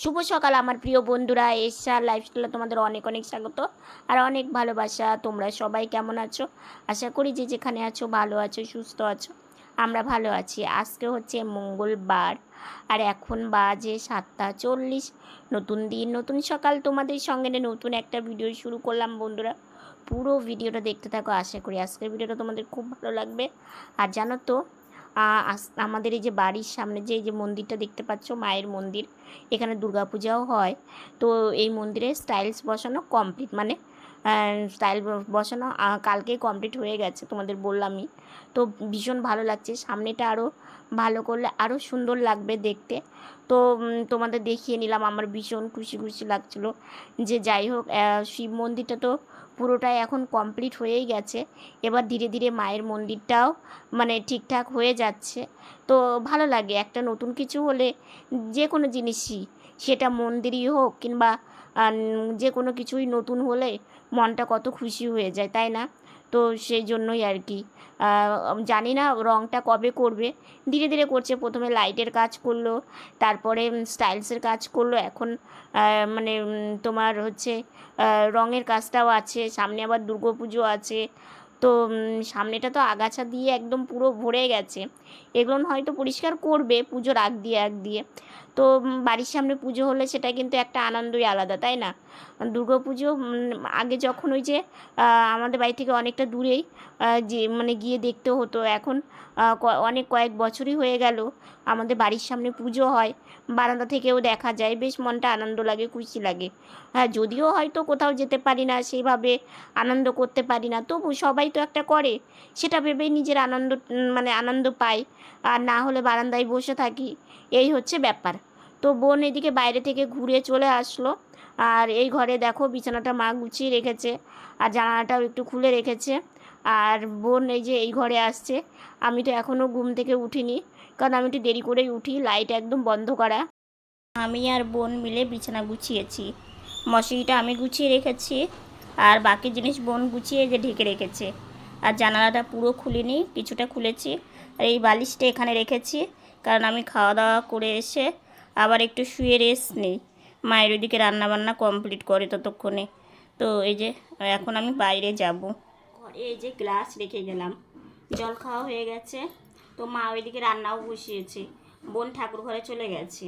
শুভ সকাল, আমার প্রিয় বন্ধুরা। এসআর লাইফস্টাইলে তোমাদের অনেক অনেক স্বাগত আর অনেক ভালোবাসা। তোমরা সবাই কেমন আছো? আশা করি যে যেখানে আছো ভালো আছো, সুস্থ আছো। আমরা ভালো আছি। আজকে হচ্ছে মঙ্গলবার আর এখন বাজে সাতটা চল্লিশ। নতুন দিন, নতুন সকাল। তোমাদের সঙ্গে নতুন একটা ভিডিও শুরু করলাম বন্ধুরা। পুরো ভিডিওটা দেখতে থাকো। আশা করি আজকের ভিডিওটা তোমাদের খুব ভালো লাগবে। আর জানো তো আমাদের এই যে বাড়ির সামনে যে, এই যে মন্দিরটা দেখতে পাচ্ছ, মায়ের মন্দির, এখানে দুর্গাপূজাও হয়। তো এই মন্দিরে স্টাইলস বসানো কমপ্লিট মানে স্টাইল বসানো কালকেই কমপ্লিট হয়ে গেছে, তোমাদের বললামই। তো ভীষণ ভালো লাগছে, সামনেটা আরও ভালো করলে আরও সুন্দর লাগবে দেখতে। তো তোমাদের দেখিয়ে নিলাম, আমার ভীষণ খুশি খুশি লাগছিল। যে যাই হোক শিব মন্দিরটা তো পুরোটাই এখন কমপ্লিট হয়েই গেছে। এবার ধীরে ধীরে মায়ের মন্দিরটাও মানে ঠিকঠাক হয়ে যাচ্ছে। তো ভালো লাগে একটা নতুন কিছু হলে যে কোনো জিনিসই, সেটা মন্দিরই হোক কিংবা যে কোনো কিছুই নতুন হলে মনটা কত খুশি হয়ে যায়, তাই না? তো সেই জন্যই আর কি। জানি না রঙটা কবে করবে। ধীরে ধীরে করছে। প্রথমে লাইটের কাজ করল, তারপরে স্টাইলসের কাজ করল। এখন মানে তোমার হচ্ছে রঙের কাজটাও আছে। সামনে আবার দুর্গা পুজো আছে। তো সামনেটা তো আগাছা দিয়ে একদম পুরো ভরে গেছে। এগুলো হয়তো পরিষ্কার করবে পুজোর আগ দিয়ে আগ দিয়ে। তো বাড়ির সামনে পুজো হলে সেটা কিন্তু একটা আনন্দই আলাদা, তাই না? দুর্গা পুজো আগে যখন ওই যে আমাদের বাড়ি থেকে অনেকটা দূরেই যে মানে গিয়ে দেখতে হতো। এখন অনেক কয়েক বছরই হয়ে গেল আমাদের বাড়ির সামনে পুজো হয়। বারান্দা থেকেও দেখা যায়, বেশ মনটা আনন্দ লাগে, খুশি লাগে। হ্যাঁ যদিও হয়তো কোথাও যেতে পারি না, সেইভাবে আনন্দ করতে পারি না, তবু সবাই তো একটা করে। সেটা ভেবেই নিজের আনন্দ মানে আনন্দ পাই আর না হলে বারান্দায় বসে থাকি। এই হচ্ছে ব্যাপার। তো বোন এদিকে বাইরে থেকে ঘুরে চলে আসলো। আর এই ঘরে দেখো বিছানাটা মা গুছিয়ে রেখেছে, আর জানালাটাও একটু খুলে রেখেছে। আর বোন এই যে এই ঘরে আসছে। আমি তো এখনও ঘুম থেকে উঠিনি, কারণ আমি একটু দেরি করেই উঠি, লাইট একদম বন্ধ করা। আমি আর বোন মিলে বিছানা গুছিয়েছি। মশারিটা আমি গুছিয়ে রেখেছি, আর বাকি জিনিস বোন গুছিয়ে যে ঢেকে রেখেছে। আর জানালাটা পুরো খুলিনি, কিছুটা খুলেছি। আর এই বালিশটা এখানে রেখেছি, কারণ আমি খাওয়া দাওয়া করে এসে আবার একটু শুয়ে রেস্ট নেই। মায়ের ওইদিকে রান্নাবান্না কমপ্লিট করে ততক্ষণে। তো এই যে, এখন আমি বাইরে যাব। ঘরে এই যে গ্লাস রেখে গেলাম। জল খাওয়া হয়ে গেছে। তো মা ওইদিকে রান্নাও বসিয়েছে। বোন ঠাকুর ঘরে চলে গেছে।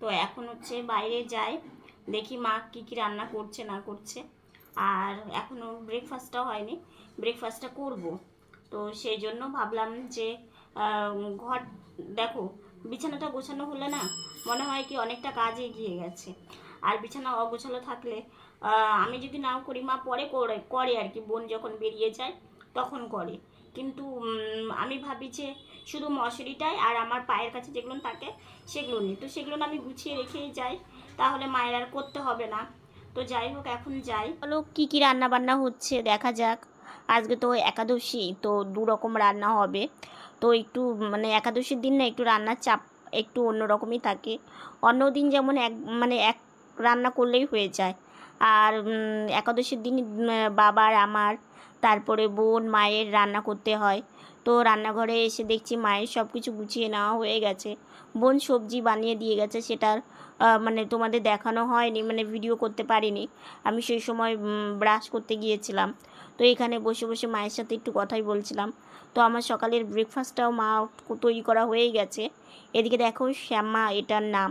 তো এখন হচ্ছে বাইরে যাই, দেখি মা কী কী রান্না করছে, না করছে। আর এখনও ব্রেকফাস্টটাও হয়নি। ব্রেকফাস্টটা করব। তো সেই জন্য ভাবলাম যে ঘর, দেখো, বিছানাটা গোছানো হলে না মনে হয় কি অনেকটা কাজ এগিয়ে গেছে। আর বিছানা অগোছালো থাকলে আমি যদি নাও করি, মা পরে করে করে আর কি, বোন যখন বেরিয়ে যায়, তখন করে। কিন্তু আমি ভাবি যে শুধু মশারিটাই আর আমার পায়ের কাছে যেগুলো থাকে, সেগুলো নেই। তো সেগুলো আমি গুছিয়ে রেখেই যাই, তাহলে মায়ের আর করতে হবে না। তো যাই হোক, এখন যাই। বলো, কী কী রান্না বান্না হচ্ছে? দেখা যাক। আজকে তো একাদশী, তো দু রকম রান্না হবে। তো একটু মানে একাদশীর দিন না একটু রান্নার চাপ একটু অন্যরকমই থাকে। অন্য দিন যেমন এক মানে এক রান্না করলেই হয়ে যায়। আর একাদশীর দিন বাবার আমার, তারপরে বোন, মায়ের রান্না করতে হয়। তো রান্নাঘরে এসে দেখছি মায়ের সব কিছু গুছিয়ে নেওয়া হয়ে গেছে। বোন সবজি বানিয়ে দিয়ে গেছে সেটার মানে তোমাদের দেখানো হয়নি মানে ভিডিও করতে পারিনি। আমি সেই সময় ব্রাশ করতে গিয়েছিলাম। তো এখানে বসে বসে মায়ের সাথে একটু কথাই বলছিলাম। তো আমার সকালের ব্রেকফাস্টটাও মা তৈরি করা হয়েই গেছে। এদিকে দেখো শ্যামা, এটার নাম।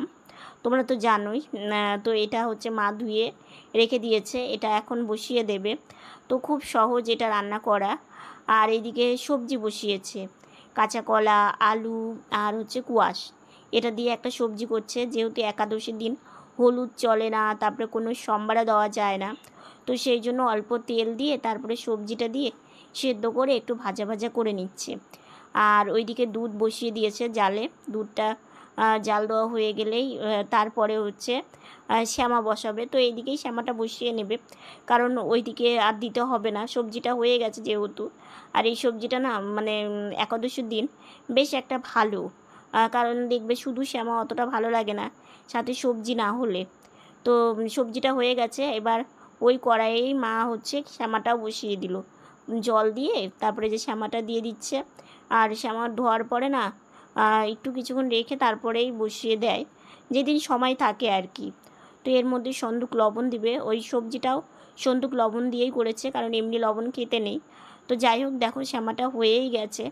তোমরা তো জানোই তো এটা হচ্ছে মা ধুয়ে রেখে দিয়েছে, এটা এখন বসিয়ে দেবে। তো খুব সহজ এটা রান্না করা। আর এদিকে সবজি বসিয়েছে কাঁচা কলা আলু আর হচ্ছে কুয়াশ। এটা দিয়ে একটা সবজি করছে, যেহেতু একাদশীর দিন, হলুদ চলে না, তারপরে কোনো সম্বারা দেওয়া যায় না। তো সেই জন্য অল্প তেল দিয়ে, তারপরে সবজিটা দিয়ে সেদ্ধ করে একটু ভাজা ভাজা করে নিচ্ছে। আর ওইদিকে দুধ বসিয়ে দিয়েছে জালে। দুধটা জাল দেওয়া হয়ে গেলেই তারপরে হচ্ছে শ্যামা বসাবে। তো এইদিকেই শ্যামাটা বসিয়ে নেবে। কারণ ওইদিকে আর দিতে হবে না। সবজিটা হয়ে গেছে যেহেতু। আর এই সবজিটা না মানে একাদশীর দিন বেশ একটা ভালো। কারণ দেখবে শুধু শ্যামা অতটা ভালো লাগে না, সাথে সবজি না হলে। তো সবজিটা হয়ে গেছে। এবার ওই কড়াইয়েই মা হচ্ছে শ্যামাটাও বসিয়ে দিল। জল দিয়ে তারপরে যে শ্যামাটা দিয়ে দিচ্ছে। আর শ্যামা ধোয়ার পরে না একটু কিছুক্ষণ রেখে তারপরেই বসিয়ে দেয়। যেদিন সময় থাকে আর কি। তো এর মধ্যে সন্দুক লবণ দিবে। ওই সবজিটাও সন্দুক লবণ দিয়েই করেছে, কারণ এমনি লবণ খেতে নেই। তো যাই হোক, দেখো শ্যামাটা হয়েই গেছে।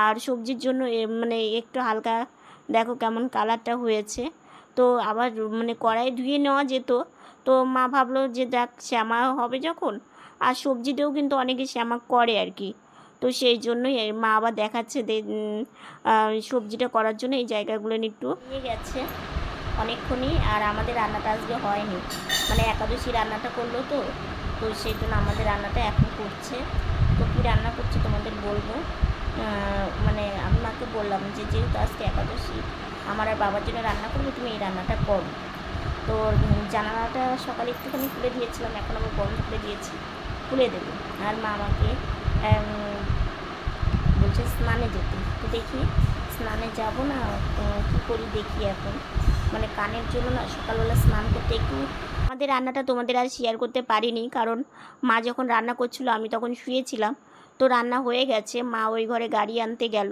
আর সবজির জন্য মানে একটু হালকা, দেখো কেমন কালারটা হয়েছে। তো আবার মানে কড়াই ধুয়ে নেওয়া যেত। তো মা ভাবলো যে দেখ শ্যামা হবে যখন আর সবজিতেও কিন্তু অনেকে শ্যামা করে আর কি। তো সেই জন্যই মা আবার দেখাচ্ছে সবজিটা করার জন্য এই জায়গাগুলো একটু নিয়ে গেছে অনেকক্ষণই আর আমাদের রান্নাটা আজকে হয়নি। মানে একাদশী রান্নাটা করল তো তো সেই জন্য আমাদের রান্নাটা এখন করছে। তো কী রান্না করছে তোমাদের বলব? মানে আমি মাকে বললাম যে, যেহেতু আজকে একাদশী, আমার আর বাবার জন্য রান্না করবে, তুমি এই রান্নাটা করো। তো জানালাটা সকালে একটুখানি খুলে দিয়েছিলাম, এখন আবার বন্ধ করে দিয়েছি। খুলে দেবো। আর মা আমাকে বলছে স্নানে যেতে। তো দেখি স্নানে যাব না কী করি দেখি এখন। মানে কানের জন্য না সকালবেলা স্নান করতে একটু আমাদের রান্নাটা তোমাদের আর শেয়ার করতে পারিনি, কারণ মা যখন রান্না করছিল আমি তখন শুয়েছিলাম। তো রান্না হয়ে গেছে, মা ওই ঘরে গাড়ি আনতে গেল।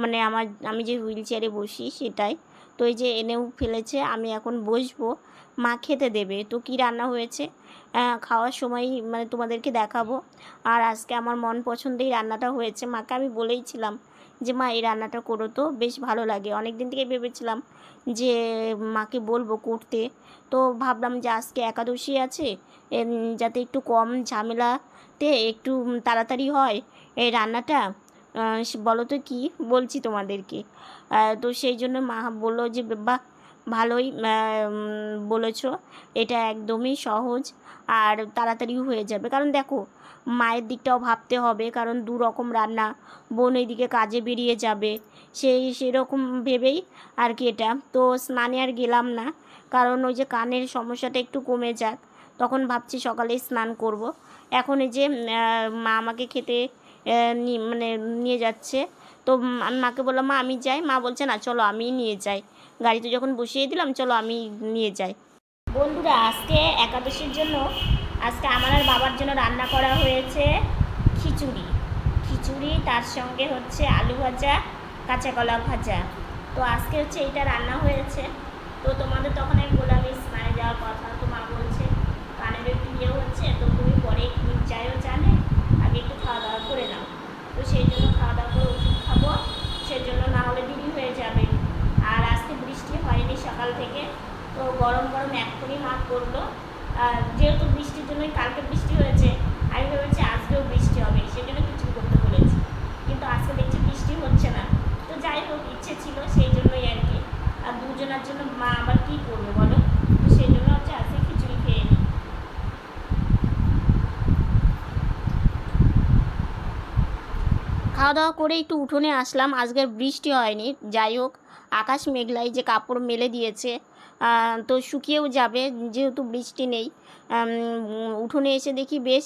মানে আমার, আমি যে হুইল চেয়ারে বসি সেটাই। তো এই যে এনেও ফেলেছে, আমি এখন বসবো। মা খেতে দেবে। তো কি রান্না হয়েছে? খাওয়ার সময় মানে তোমাদেরকে দেখাবো। আর আজকে আমার মন পছন্দেই রান্নাটা হয়েছে। মাকে আমি বলেইছিলাম যে, মা, এই রান্নাটা করো তো, বেশ ভালো লাগে। অনেক দিন থেকে ভেবেছিলাম যে, মাকে বলব করতে। তো ভাবলাম যে, আজকে একাদশী আছে যাতে একটু কম ঝামেলাতে একটু তাড়াতাড়ি হয় এই রান্নাটা। বলো তো কি বলছি তোমাদেরকে। তো সেই জন্য মা বলল যে, বাহ ভালোই বলেছ। এটা একদমই সহজ আর তাড়াতাড়ি হয়ে যাবে। কারণ দেখো, মায়ের দিকটাও ভাবতে হবে। কারণ দু রকম রান্না, বোন এইদিকে কাজে বেরিয়ে যাবে। সেই সেরকম ভেবেই আর কি এটা। তো স্নানে আর গেলাম না। কারণ ওই যে কানের সমস্যাটা একটু কমে যাক। তখন ভাবছি সকালে স্নান করব। এখন এই যে মা আমাকে খেতে মানে নিয়ে যাচ্ছে। তো আমি মাকে বললাম, মা, আমি যাই। মা বলছে, না, চলো, আমিই নিয়ে যাই। গাড়িতে যখন বসিয়ে দিলাম, চলো আমি নিয়ে যাই। বন্ধুরা, আজকে একাদশীর জন্য, আজকে আমার আর বাবার জন্য রান্না করা হয়েছে খিচুড়ি। খিচুড়ি, তার সঙ্গে হচ্ছে আলু ভাজা, কাঁচা কলা ভাজা। তো আজকে হচ্ছে এইটা রান্না হয়েছে। তো তোমাদের তখন আমি বললাম স্নানে যাওয়ার কথা তো মা বলছে। কানের একটু ইয়ে হচ্ছে, তো তুমি পরে যাইও জানে, আগে একটু খাওয়া দাওয়া করে নাও। তো সেই জন্য খাওয়া দাওয়া করে ওষুধ খাব। সেই জন্য না হলে দেরি হয়ে যাবে আর আজকে বৃষ্টি হয়নি সকাল থেকে। তো গরম গরম এক্ষুনি মা করল যেহেতু বৃষ্টির জন্যই কালকে বৃষ্টি হয়েছে, আমি ভেবেছি আজকেও বৃষ্টি হবে সেই জন্য কিছু করতে বলেছি। কিন্তু আজকে দেখছি বৃষ্টি হচ্ছে না। তো যাই হোক, ইচ্ছে ছিল সেই জন্যই আর কি। আর দুজনের জন্য মা আবার কী করবে বলো? তো সেই জন্য হচ্ছে আজকে খিচুড়ি খেয়ে নিই। খাওয়া দাওয়া করে একটু উঠোনে আসলাম, আজকের বৃষ্টি হয়নি। যাই হোক আকাশ মেঘলাই যে কাপড় মেলে দিয়েছে তো শুকিয়েও যাবে যেহেতু বৃষ্টি নেই। উঠোনে এসে দেখি বেশ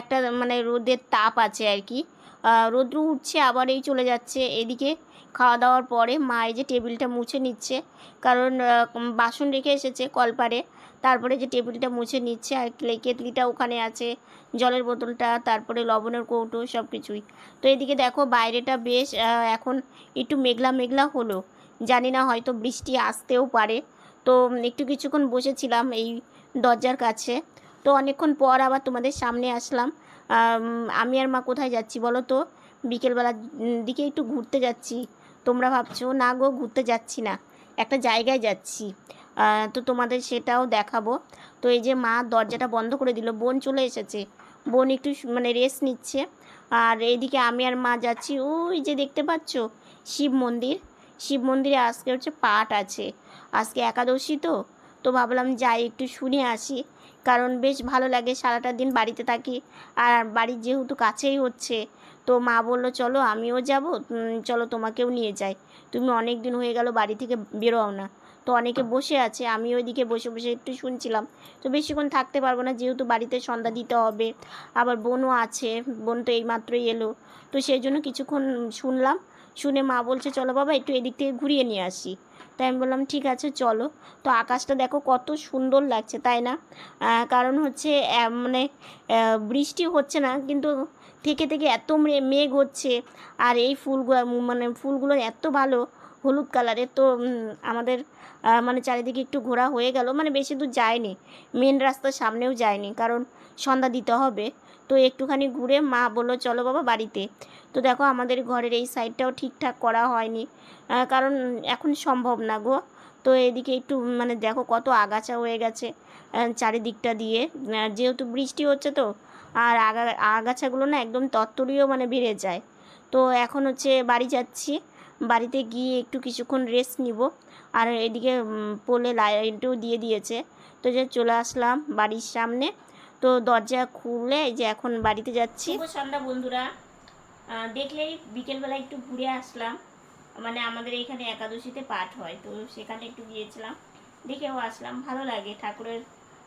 একটা মানে রোদের তাপ আছে আর কি। রোদ্রু উঠছে, আবার এই চলে যাচ্ছে। এদিকে খাওয়া দাওয়ার পরে মা এই যে টেবিলটা মুছে নিচ্ছে, কারণ বাসন রেখে এসেছে কলপারে। তারপরে যে টেবিলটা মুছে নিচ্ছে, আর কেটলিটা ওখানে আছে, জলের বোতলটা, তারপরে লবণের কৌটো সব কিছুই তো এদিকে দেখো বাইরেটা বেশ এখন একটু মেঘলা মেঘলা হলো। জানি না, হয়তো বৃষ্টি আসতেও পারে। তো একটু কিছুক্ষণ বসেছিলাম এই দরজার কাছে। তো অনেকক্ষণ পর আবার তোমাদের সামনে আসলাম। আমি আর মা কোথায় যাচ্ছি বলো তো? বিকেলবেলার দিকে একটু ঘুরতে যাচ্ছি। তোমরা ভাবছ, না গো, ঘুরতে যাচ্ছি না, একটা জায়গায় যাচ্ছি। তো তোমাদের সেটাও দেখাবো। তো এই যে মা দরজাটা বন্ধ করে দিল, বোন চলে এসেছে। বোন একটু মানে রেস্ট নিচ্ছে। আর এইদিকে আমি আর মা যাচ্ছি, ওই যে দেখতে পাচ্ছ, শিব মন্দির। শিব মন্দিরে আজকে হচ্ছে পাঠ আছে। আজকে একাদশী তো তো ভাবলাম যাই, একটু শুনে আসি। কারণ বেশ ভালো লাগে সারাটা দিন বাড়িতে থাকি। আর বাড়ির যেহেতু কাছেই হচ্ছে, তো মা বলল, চলো আমিও যাব চলো তোমাকেও নিয়ে যাই। তুমি অনেক দিন হয়ে গেল বাড়ি থেকে বেরোও না। তো অনেকে বসে আছে, আমি ওইদিকে বসে বসে একটু শুনছিলাম। তো বেশিক্ষণ থাকতে পারব না, যেহেতু বাড়িতে সন্ধ্যা দিতে হবে। আবার বোনও আছে, বোন তো এইমাত্রই এলো। তো সেই জন্য কিছুক্ষণ শুনলাম। শুনে মা বলছে, চলো বাবা, একটু এদিক থেকে ঘুরিয়ে নিয়ে আসি। তাই আমি বললাম, ঠিক আছে, চলো। তো আকাশটা দেখো কত সুন্দর লাগছে, তাই না? কারণ হচ্ছে মানে বৃষ্টি হচ্ছে না, কিন্তু থেকে থেকে এত মেঘ হচ্ছে। আর এই ফুলগুলো মানে ফুলগুলো এত ভালো, হলুদ কালারের, তো আমাদের মানে চারিদিকে একটু ঘোরা হয়ে গেল। মানে বেশি দূর যায়নি, মেন রাস্তার সামনেও যায়নি, কারণ সন্ধ্যা দিতে হবে। তো একটুখানি ঘুরে মা বলল, চলো বাবা বাড়িতে। তো দেখো আমাদের ঘরের এই সাইডটাও ঠিকঠাক করা হয়নি। কারণ এখন সম্ভব না গো। তো এদিকে একটু মানে দেখো কত আগাছা হয়ে গেছে চারিদিকটা দিয়ে। যেহেতু বৃষ্টি হচ্ছে তো, আর আগা, আগাছাগুলো না একদম তত্তরিও মানে বেড়ে যায়। তো এখন হচ্ছে বাড়ি যাচ্ছি। বাড়িতে গিয়ে একটু কিছুক্ষণ রেস্ট নিব। আর এদিকে পোলে লাইটও দিয়ে দিয়েছে। তো যে চলে আসলাম বাড়ির সামনে। তো দরজা খুলে যে এখন বাড়িতে যাচ্ছি। সন্ধ্যা বন্ধুরা। দেখলেই বিকেলবেলা একটু ঘুরে আসলাম। মানে আমাদের এখানে একাদশীতে পাঠ হয়, তো সেখানে একটু গিয়েছিলাম। দেখেও আসলাম, ভালো লাগে। ঠাকুরের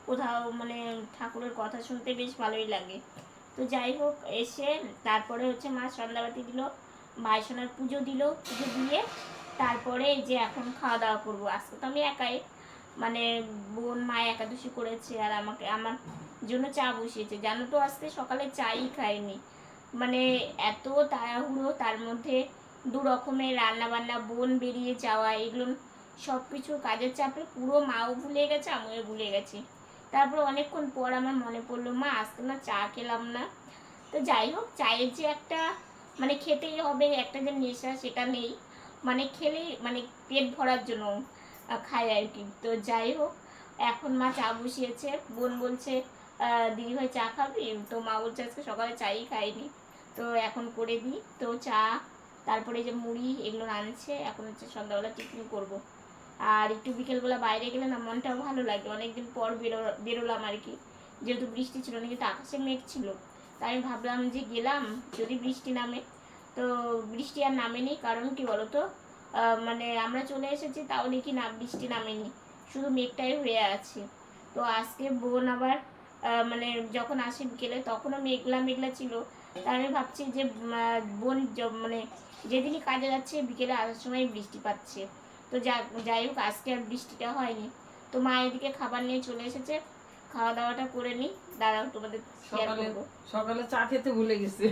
কোথাও মানে ঠাকুরের কথা শুনতে বেশ ভালোই লাগে। তো যাই হোক, এসে তারপরে হচ্ছে মা সন্ধ্যাবাতি দিল ভাইসোনার পুজো দিল, পুজো দিয়ে তারপরে যে এখন খাওয়া দাওয়া করব। আজকে তো আমি একাই। মানে বোন মা একাদশী করেছে আর আমাকে, আমার জন্য চা বসিয়েছে। জানো তো, আজকে সকালে চাই খাইনি। মানে এত তাড়াহুড়ো, তার মধ্যে দু রকমের রান্না বান্না বোন বেরিয়ে যাওয়া, এগুলো সব কিছু কাজের চাপে পুরো মাও ভুলে গেছে, আমিও ভুলে গেছি। তারপর অনেকক্ষণ পর আমার মনে পড়ল, মা, আজকে না চা খেলাম না। তো যাই হোক, চায়ের যে একটা মানে খেতেই হবে, একটা যে নেশা সেটা নেই। মানে খেলেই মানে পেট ভরার জন্য। খাই আর কি। তো যাই হোক, এখন মা চা বসিয়েছে। বোন বলছে দিদি ভাই চা খাবি? তো মা বলছে, আজকে সকালে চাই খাইনি। তো এখন করে দিই। তো চা, তারপরে যে মুড়ি এগুলো আনছে। এখন হচ্ছে সন্ধ্যাবেলা টিফিন করব। আর একটু বিকেলবেলা বাইরে গেলে না মনটাও ভালো লাগে। অনেকদিন পর বেরো, বেরোলাম আর কি। যেহেতু বৃষ্টি ছিল না কিন্তু আকাশে মেঘ ছিল। তাই আমি ভাবলাম যে গেলাম, যদি বৃষ্টি নামে। তো বৃষ্টি আর নামেনি, কারণ কি বলতো? মানে আমরা চলে এসেছি তাও দেখি না বৃষ্টি নামেনি। শুধু মেঘটাই হয়ে আছে। তো আজকে বোন আবার মানে যখন আসে বিকেলে তখনও মেঘলা মেঘলা ছিল। তাই আমি ভাবছি যে বোন মানে যেদিনই কাজে যাচ্ছে বিকেলে আসার সময় বৃষ্টি পাচ্ছে। তো যাই হোক আজকে আর বৃষ্টিটা হয়নি। তো মা এদিকে খাবার নিয়ে চলে এসেছে। খাওয়া দাওয়াটা করে নিই দাঁড়াও তোমাদের সকালে সকালে চা খেতে ভুলে গেছে।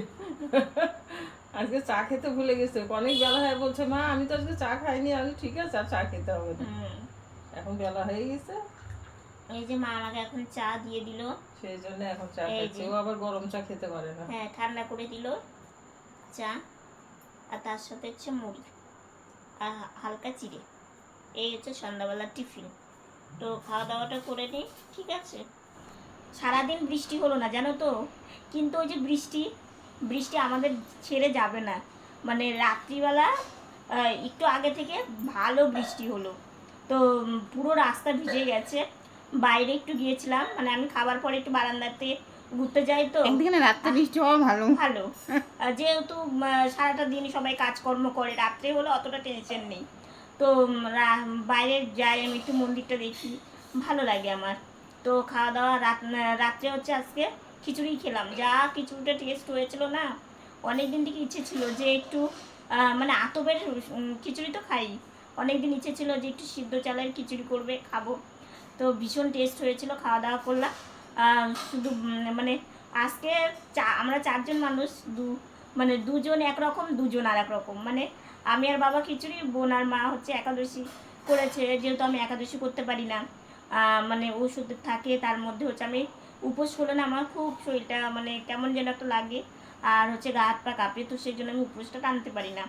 আজকে চা খেতে ভুলে গেছে। অনেক বেলা হয়ে বলছে মা আমি তো আজকে চা খাইনি। আমি ঠিক আছে আর চা খেতে হবে হুম। এখন বেলা হয়ে গেছে। এই যে মা আমাকে এখন চা দিয়ে দিল। সেই জন্য এখন চা এই ও আবার গরম চা খেতে পারে না। হ্যাঁ ঠান্ডা করে দিল চা আর তার সাথে হচ্ছে মুড়ি আর হালকা চিড়ে এই হচ্ছে সন্ধ্যাবেলার টিফিন। তো খাওয়া দাওয়াটা করে নিই ঠিক আছে? সারাদিন বৃষ্টি হলো না জানো তো? কিন্তু ওই যে বৃষ্টি বৃষ্টি আমাদের ছেড়ে যাবে না। মানে রাত্রিবেলা একটু আগে থেকে ভালো বৃষ্টি হলো। তো পুরো রাস্তা ভিজে গেছে। বাইরে একটু গিয়েছিলাম। মানে আমি খাবার পরে একটু বারান্দাতে ঘুরতে যাই তো। একদিকে রাত্রে বৃষ্টি হওয়া ভালো। ভালো। যেহেতু সারাটা দিন সবাই কাজকর্ম করে রাত্রে হলে অতটা টেনশন নেই। তো বাইরে যাই আমি একটু মন্দিরটা দেখি। ভালো লাগে আমার। তো খাওয়া দাওয়া রাত রাত্রে হচ্ছে আজকে। খিচুড়ি খেলাম। যা খিচুড়িটা টেস্ট হয়েছিল না অনেক দিন থেকে ইচ্ছে ছিল যে একটু মানে আতবের খিচুড়ি তো খাই। অনেক দিন ইচ্ছে ছিল যে একটু সিদ্ধ চালের খিচুড়ি করবে, খাব। তো ভীষণ টেস্ট হয়েছিল, খাওয়া দাওয়া করলাম। শুধু মানে আজকে চা, আমরা চারজন মানুষ, দু মানে দুজন একরকম, দুজন আর এক রকম মানে আমি আর বাবা খিচুড়ি, বোন আর মা হচ্ছে একাদশী করেছে, যেহেতু আমি একাদশী করতে পারি না। মানে ওষুধ থাকে, তার মধ্যে হচ্ছে আমি উপোস করলে না আমার খুব শরীরটা মানে কেমন যেন একটা লাগে। আর হচ্ছে গা হাত পা কাঁপে, তো সেই জন্য আমি উপোসটা টানতে পারি না।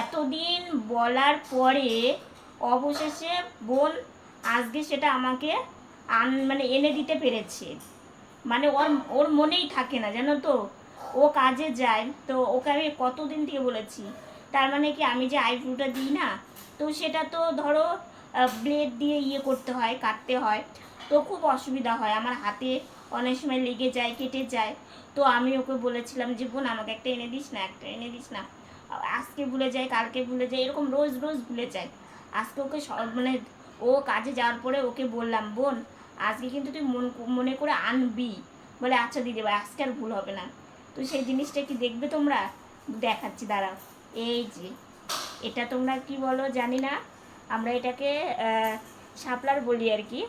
এতদিন বলার পরে অবশেষে বোন আজকে সেটা আমাকে আন মানে এনে দিতে পেরেছে। মানে ওর ওর মনেই থাকে না, জানো তো? ও কাজে যায়, তো ওকে আমি কতদিন থেকে বলেছি? তার মানে কি আমি যে আইব্রুটা দিই না, তো সেটা তো ধরো ব্লেড দিয়ে ইয়ে করতে হয়, কাটতে হয়। তো খুব অসুবিধা হয়। আমার হাতে অনেক সময় লেগে যায়, কেটে যায়। তো আমি ওকে বলেছিলাম যে বোন আমাকে একটা এনে দিস না, একটা এনে দিস না। আজকে ভুলে যায়, কালকে ভুলে যায়। এরকম রোজ রোজ ভুলে যায়। আজকে ওকে মানে ও কাজে যাওয়ার পরে ওকে বললাম, বোন, আজকে কিন্তু তুই মন, মনে করে আনবি। বলে আচ্ছা দিদি ভাই আজকে আর ভুল হবে না। তো সেই জিনিসটা কি দেখবে তোমরা? দেখাচ্ছি, দাঁড়াও। এই যে, এটা তোমরা কি বলো জানি না। আমরা এটাকে শাপলার বলি আর কি।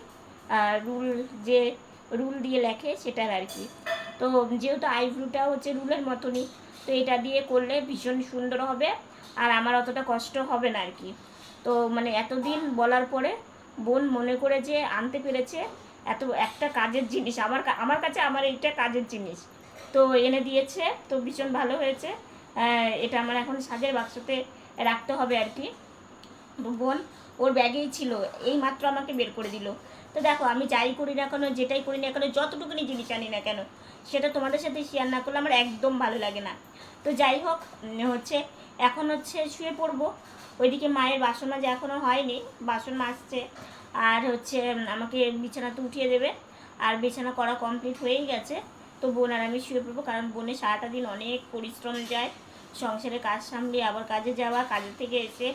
রুল যে রুল দিয়ে লেখে সেটার আর কি। তো যেহেতু আইব্রুটা হচ্ছে রুলের মতনই, তো এটা দিয়ে করলে ভীষণ সুন্দর হবে আর আমার অতটা কষ্ট হবে না আর কি। তো মানে এতদিন বলার পরে বোন মনে করে যে আনতে পেরেছে এত একটা কাজের জিনিস, আমার আমার কাছে আমার এইটা কাজের জিনিস। তো এনে দিয়েছে, তো ভীষণ ভালো হয়েছে। এটা আমার এখন সাজের বাক্সতে রাখতে হবে আর কি। বোন ওর ব্যাগেই ছিল এই মাত্র আমাকে বের করে দিল। তো দেখো, আমি যাই করি না কেন, যেটাই করি না কেন, যতটুকুনি জিনিস আনি না কেন, সেটা তোমাদের সাথে শেয়ার না করলে আমার একদম ভালো লাগে না। তো যাই হোক হচ্ছে, এখন হচ্ছে শুয়ে পড়ব। ওইদিকে মায়ের বাসন মাজা এখনও হয়নি, বাসন মাজছে। আর হচ্ছে আমাকে বিছানাতে উঠিয়ে দেবে। আর বিছানা করা কমপ্লিট হয়েই গেছে। তো বোন আর আমি শুয়ে পড়ব, কারণ বোনের সারাটা দিন অনেক পরিশ্রম যায়। সংসারে কাজ সামলিয়ে আবার কাজে যাওয়া, কাজের থেকে এসে,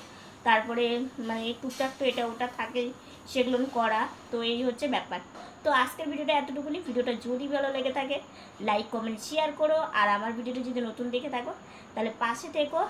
তারপরে মানে টুকটাক তো এটা ওটা থাকে সেগুলো করা তো এই হচ্ছে ব্যাপার। তো আজকের ভিডিওটা এতটুকুনি। ভিডিওটা যদি ভালো লেগে থাকে লাইক কমেন্ট শেয়ার করো। আর আমার ভিডিওটা যদি নতুন দেখে থাকো, তাহলে পাশে থেকো।